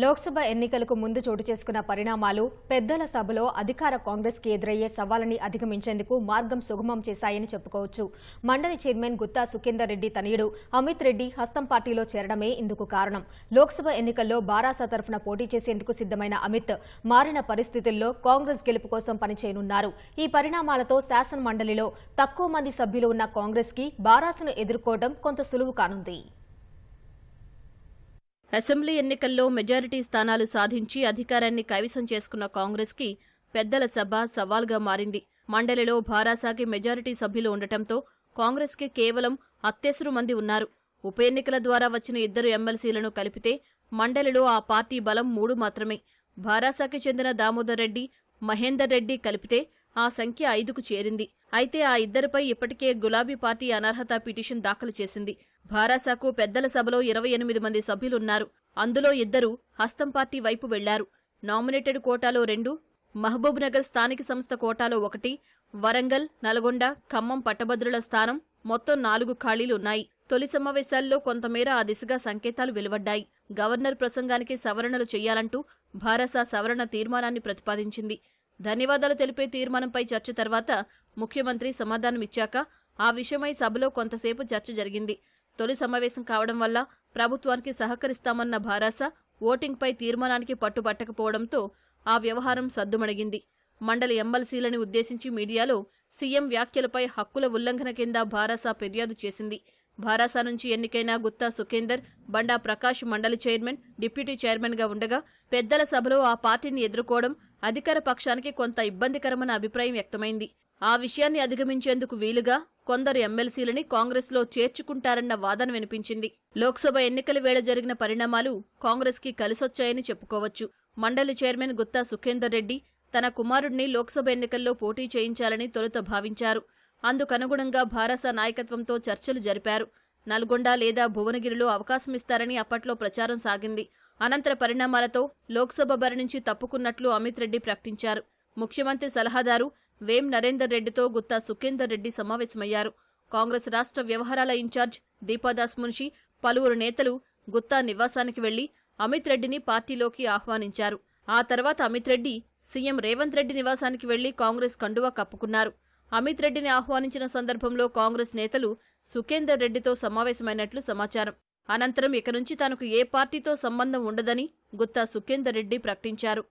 లోక్సభ ఎన్నికలకు ముందు చోటు చేసుకున్న పరిణామాలు పెద్దల సభలో అధికార కాంగ్రెస్కి ఎదురయ్యే సవాళ్ళని అధిగమించేందుకు మార్గం సుగమం చేశాయని చెప్పుకోవచ్చు. మండలి చైర్మన్ గుత్తా సుఖేందర్ రెడ్డి తనయుడు అమిత్ రెడ్డి హస్తం పార్టీలో చేరడమే ఇందుకు కారణం. లోక్సభ ఎన్నికల్లో బారాసా తరఫున పోటీ చేసేందుకు సిద్దమైన అమిత్ మారిన పరిస్థితుల్లో కాంగ్రెస్ గెలుపు కోసం పనిచేయనున్నారు. ఈ పరిణామాలతో శాసన మండలిలో తక్కువ మంది సభ్యులు ఉన్న కాంగ్రెస్కి బారాసను ఎదుర్కోవడం కొంత సులువు కానుంది. అసెంబ్లీ ఎన్నికల్లో మెజారిటీ స్థానాలు సాధించి అధికారాన్ని కైవసం చేసుకున్న కాంగ్రెస్కి పెద్దల సభ సవాల్గా మారింది. మండలిలో భారాసాకి మెజారిటీ సభ్యులు ఉండటంతో కాంగ్రెస్కి కేవలం అత్యసరు మంది ఉన్నారు. ఉప ఎన్నికల ద్వారా వచ్చిన ఇద్దరు ఎమ్మెల్సీలను కలిపితే మండలిలో ఆ పార్టీ బలం మూడు మాత్రమే. భారాసాకి చెందిన దామోదర్ రెడ్డి మహేందర్ రెడ్డి కలిపితే ఆ సంఖ్య ఐదుకు చేరింది. అయితే ఆ ఇద్దరిపై ఇప్పటికే గులాబీ పార్టీ అనర్హత పిటిషన్ దాఖలు చేసింది. భారాసాకు పెద్దల సభలో ఇరవై ఎనిమిది మంది సభ్యులున్నారు. అందులో ఇద్దరు హస్తం పార్టీ వైపు వెళ్ళారు. నామినేటెడ్ కోటాలో రెండు మహబూబ్ నగర్ స్థానిక సంస్థ కోటాలో ఒకటి వరంగల్ నల్గొండ ఖమ్మం పట్టభద్రుల స్థానం మొత్తం నాలుగు ఖాళీలున్నాయి తొలి సమావేశాల్లో కొంతమేర ఆ దిశగా సంకేతాలు వెలువడ్డాయి. గవర్నర్ ప్రసంగానికి సవరణలు చేయాలంటూ భారస సవరణ తీర్మానాన్ని ప్రతిపాదించింది. ధన్యవాదాలు తెలిపే తీర్మానంపై చర్చ తర్వాత ముఖ్యమంత్రి సమాధానమిచ్చాక ఆ విషయమై సభలో కొంతసేపు చర్చ జరిగింది. తొలి సమావేశం కావడం వల్ల ప్రభుత్వానికి సహకరిస్తామన్న భారాస ఓటింగ్పై తీర్మానానికి పట్టుబట్టకపోవడంతో ఆ వ్యవహారం సద్దుమణిగింది. మండలి ఎమ్మెల్సీలని ఉద్దేశించి మీడియాలో సీఎం వ్యాఖ్యలపై హక్కుల ఉల్లంఘన కింద భారాస ఫిర్యాదు చేసింది. భారాసా నుంచి ఎన్నికైన గుత్తా సుఖేందర్ బండా ప్రకాష్ మండలి చైర్మన్ డిప్యూటీ చైర్మన్గా ఉండగా పెద్దల సభలో ఆ పార్టీని ఎదుర్కోవడం అధికార పక్షానికి కొంత ఇబ్బందికరమైన అభిప్రాయం వ్యక్తమైంది. ఆ విషయాన్ని అధిగమించేందుకు వీలుగా కొందరు ఎమ్మెల్సీలని కాంగ్రెస్లో చేర్చుకుంటారన్న వాదన వినిపించింది. లోక్సభ ఎన్నికల వేళ జరిగిన పరిణామాలు కాంగ్రెస్కి కలిసొచ్చాయని చెప్పుకోవచ్చు. మండలి చైర్మన్ గుత్తా సుఖేందర్ రెడ్డి తన కుమారుడిని లోక్సభ ఎన్నికల్లో పోటీ చేయించాలని తొలుత భావించారు. అందుకనుగుణంగా భారస నాయకత్వంతో చర్చలు జరిపారు. నల్గొండ లేదా భువనగిరిలో అవకాశమిస్తారని అప్పట్లో ప్రచారం సాగింది. అనంతర పరిణామాలతో లోక్సభ బరి నుంచి తప్పుకున్నట్లు అమిత్ రెడ్డి ప్రకటించారు. ముఖ్యమంత్రి సలహాదారు వేం నరేందర్ రెడ్డితో గుత్తా సుఖేందర్ రెడ్డి సమావేశమయ్యారు. కాంగ్రెస్ రాష్ట్ర వ్యవహారాల ఇన్ఛార్జ్ దీపాదాస్ మున్షి పలువురు నేతలు గుత్తా నివాసానికి వెళ్ళి అమిత్ రెడ్డిని పార్టీలోకి ఆహ్వానించారు. ఆ తర్వాత అమిత్ రెడ్డి సీఎం రేవంత్ రెడ్డి నివాసానికి వెళ్ళి కాంగ్రెస్ కండువా కప్పుకున్నారు. అమిత్ రెడ్డిని ఆహ్వానించిన సందర్భంలో కాంగ్రెస్ నేతలు సుఖేందర్ రెడ్డితో సమావేశమైనట్లు సమాచారం. అనంతరం ఇక నుంచి తనకు ఏ పార్టీతో సంబంధం ఉండదని గుత్తా సుఖేందర్ రెడ్డి ప్రకటించారు.